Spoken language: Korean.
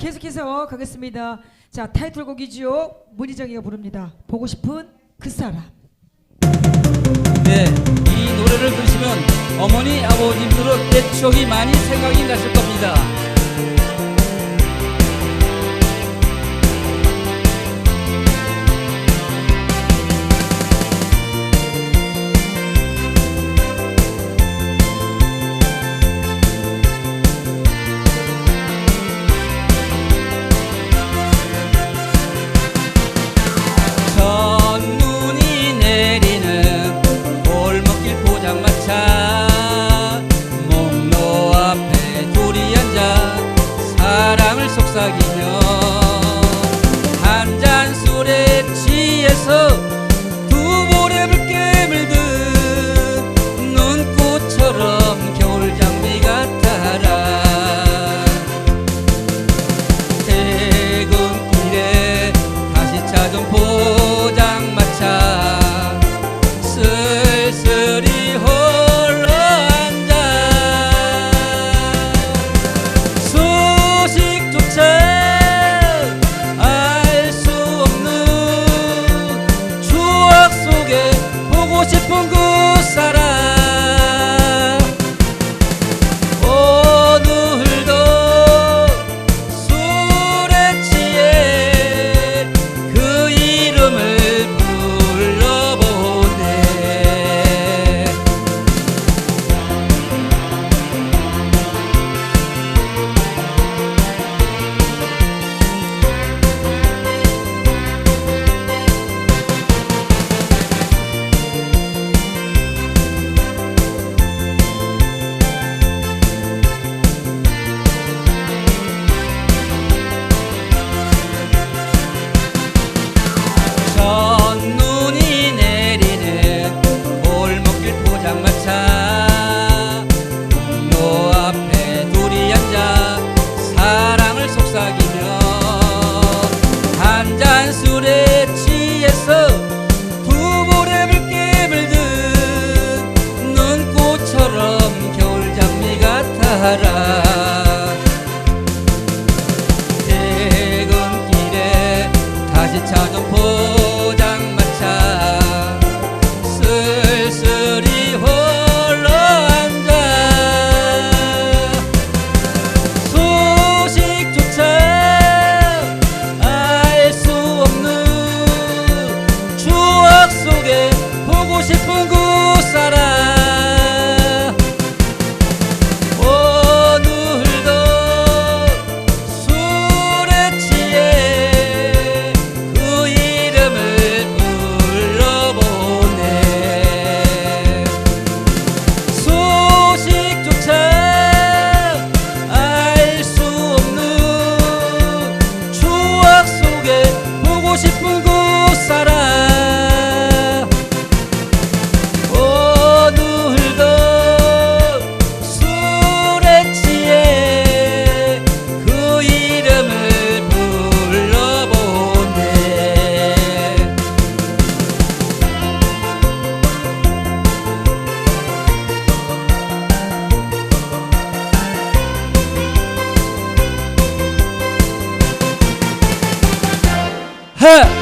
계속해서 가겠습니다. 자 타이틀곡이지요. 문희정이가 부릅니다. 보고 싶은 그 사람. 네, 이 노래를 들으시면 어머니 아버님들은 옛 추억이 많이 생각이 나실 겁니다. 앉아 사랑을 속삭이며 한잔 술에 취해서 보 哼